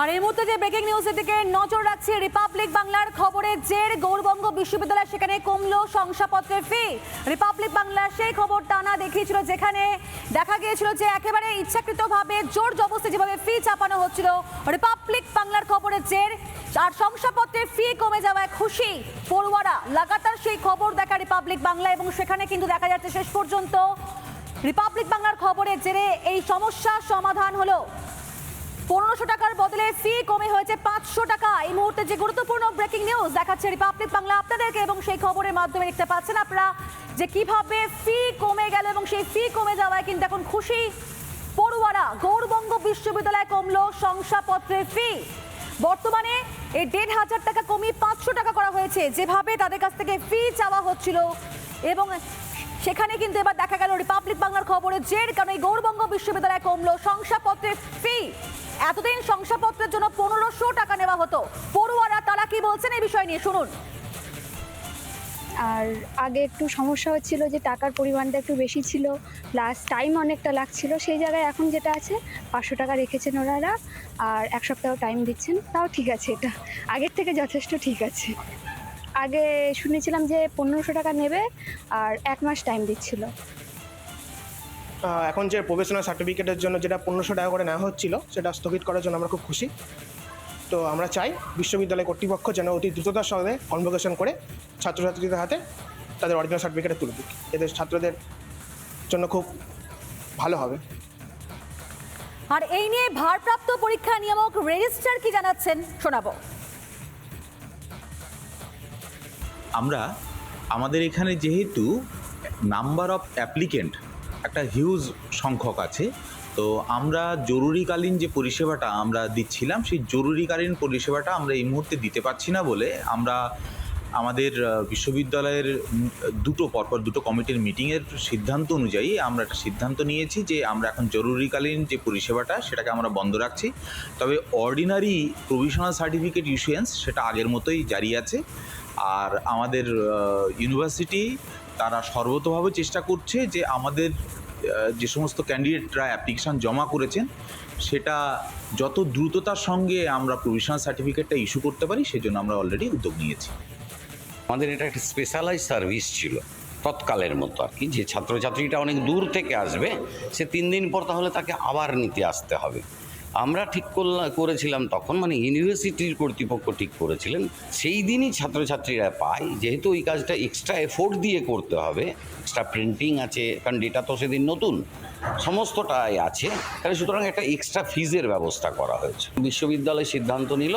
আর এই মুহূর্তে যে ব্রেকিং নিউজের দিকে নজর রাখছে রিপাবলিক বাংলার খবরে। জের গৌরবঙ্গ বিশ্ববিদ্যালয়, সেখানে কমলো শংসাপত্রের ফি রিপাবলিক বাংলার সেই খবর টানা দেখিয়েছিল, যেখানে দেখা গিয়েছিল যে একেবারে ইচ্ছাকৃতভাবে জোর জবস্তি যেভাবে ফি চাপানো হচ্ছিল রিপাবলিক বাংলার খবরের জের আর শংসাপত্রের ফি কমে যাওয়ায় খুশি পড়ুয়ারা। লাগাতার সেই খবর দেখা রিপাবলিক বাংলা এবং সেখানে কিন্তু দেখা যাচ্ছে শেষ পর্যন্ত। রিপাবলিক বাংলার খবরের জেরে এই সমস্যার সমাধান হলো। পনেরোশো টাকার বদলে ফি কমে হয়েছে পাঁচশো টাকা। এই মুহূর্তে যে গুরুত্বপূর্ণ ব্রেকিং নিউজ দেখাচ্ছে রিপাবলিক বাংলা আপনাদেরকে এবং সেই খবরের মাধ্যমে দেখতে পাচ্ছেন আপনারা যে কীভাবে ফি কমে গেল এবং সেই ফি কমে যাওয়ায় কিন্তু এখন খুশি পড়ুয়ারা। গৌরবঙ্গ বিশ্ববিদ্যালয়ে কমলো শংসাপত্রের ফি বর্তমানে এই দেড় হাজার টাকা কমিয়ে পাঁচশো টাকা করা হয়েছে। যেভাবে তাদের কাছ থেকে ফি চাওয়া হচ্ছিল এবং সেখানে কিন্তু এবার দেখা গেল রিপাবলিক বাংলার খবরে জের, কারণ এই গৌরবঙ্গ বিশ্ববিদ্যালয়ে কমলো। শংসাপত্রের ফি এতদিন শংসাপত্রের জন্য পনেরোশো টাকা নেওয়া হতো। পড়ুয়ারা তারা কি বলছেন এই বিষয় নিয়ে? শুনুন। আর আগে একটু সমস্যা হচ্ছিল যে টাকার পরিমাণটা একটু বেশি ছিল প্লাস টাইম অনেকটা লাগছিল। সেই জায়গায় এখন যেটা আছে, পাঁচশো টাকা রেখেছেন ওনারা, আর এক সপ্তাহ টাইম দিচ্ছেন। তাও ঠিক আছে এটা। আগের থেকে যথেষ্ট ঠিক আছে। আগে শুনেছিলাম যে পনেরোশো টাকা নেবে আর এক মাস টাইম দিচ্ছিল। এখন যে প্রফেশনাল সার্টিফিকেটের জন্য যেটা পনেরোশো টাকা করে নেওয়া হচ্ছিল সেটা স্থগিত করার জন্য আমরা খুব খুশি। তো আমরা চাই বিশ্ববিদ্যালয় কর্তৃপক্ষ যেন অতি দ্রুততার সঙ্গে কনভোকেশন করে ছাত্রছাত্রীদের হাতে তাদের অরিজিনাল সার্টিফিকেটে তুলে দিক। এদের ছাত্রদের জন্য খুব ভালো হবে। আর এই নিয়ে ভারপ্রাপ্ত পরীক্ষা নিয়ামক রেজিস্ট্রার কি জানাচ্ছেন শোনাবো। আমরা, আমাদের এখানে যেহেতু নাম্বার অফ অ্যাপ্লিকেন্ট একটা হিউজ সংখ্যক আছে, তো আমরা জরুরিকালীন যে পরিষেবাটা আমরা দিচ্ছিলাম, সেই জরুরিকালীন পরিষেবাটা আমরা এই মুহূর্তে দিতে পারছি না বলে আমরা আমাদের বিশ্ববিদ্যালয়ের দুটো পরপর দুটো কমিটির মিটিংয়ের সিদ্ধান্ত অনুযায়ী আমরা একটা সিদ্ধান্ত নিয়েছি যে আমরা এখন জরুরিকালীন যে পরিষেবাটা সেটাকে আমরা বন্ধ রাখছি। তবে অর্ডিনারি প্রভিশনাল সার্টিফিকেট ইস্যুয়েন্স সেটা আগের মতোই জারি আছে। আর আমাদের ইউনিভার্সিটি তারা সর্বতভাবে চেষ্টা করছে যে আমাদের যে সমস্ত ক্যান্ডিডেটরা অ্যাপ্লিকেশান জমা করেছেন, সেটা যত দ্রুততার সঙ্গে আমরা প্রভিশনাল সার্টিফিকেটটা ইস্যু করতে পারি, সেজন্য আমরা অলরেডি উদ্যোগ নিয়েছি। আমাদের এটা একটা স্পেশালাইজ সার্ভিস ছিল, তৎকালের মতো আর কি, যে ছাত্রছাত্রীটা অনেক দূর থেকে আসবে, সে তিন দিন পর তাহলে তাকে আবার নিতে আসতে হবে। আমরা ঠিক করলাম করেছিলাম তখন মানে ইউনিভার্সিটির কর্তৃপক্ষ ঠিক করেছিলেন। সেই দিনই ছাত্রছাত্রীরা পায়, যেহেতু ওই কাজটা এক্সট্রা এফোর্ট দিয়ে করতে হবে এক্সট্রা প্রিন্টিং আছে, কারণ ডেটা তো সেদিন নতুন, সমস্তটাই আছে। তাহলে সুতরাং একটা এক্সট্রা ফিজের ব্যবস্থা করা হয়েছে। বিশ্ববিদ্যালয় সিদ্ধান্ত নিল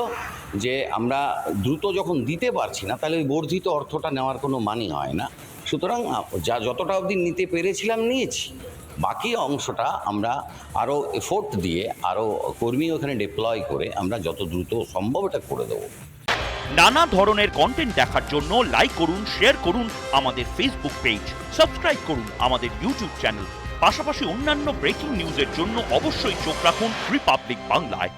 যে আমরা দ্রুত যখন দিতে পারছি না, তাহলে ওই বর্ধিত অর্থটা নেওয়ার কোনো মানি হয় না। সুতরাং যা যতটা অবধি নিতে পেরেছিলাম, নিয়েছি। বাকি অংশটা আমরা আরও এফোর্ট দিয়ে আরও কর্মী ওখানে ডিপ্লয় করে আমরা যত দ্রুত সম্ভব এটা করে দেবো। নানা ধরনের কন্টেন্ট দেখার জন্য লাইক করুন শেয়ার করুন আমাদের ফেসবুক পেজ সাবস্ক্রাইব করুন আমাদের ইউটিউব চ্যানেল পাশাপাশি অন্যান্য ব্রেকিং নিউজের জন্য অবশ্যই চোখ রাখুন রিপাবলিক বাংলায়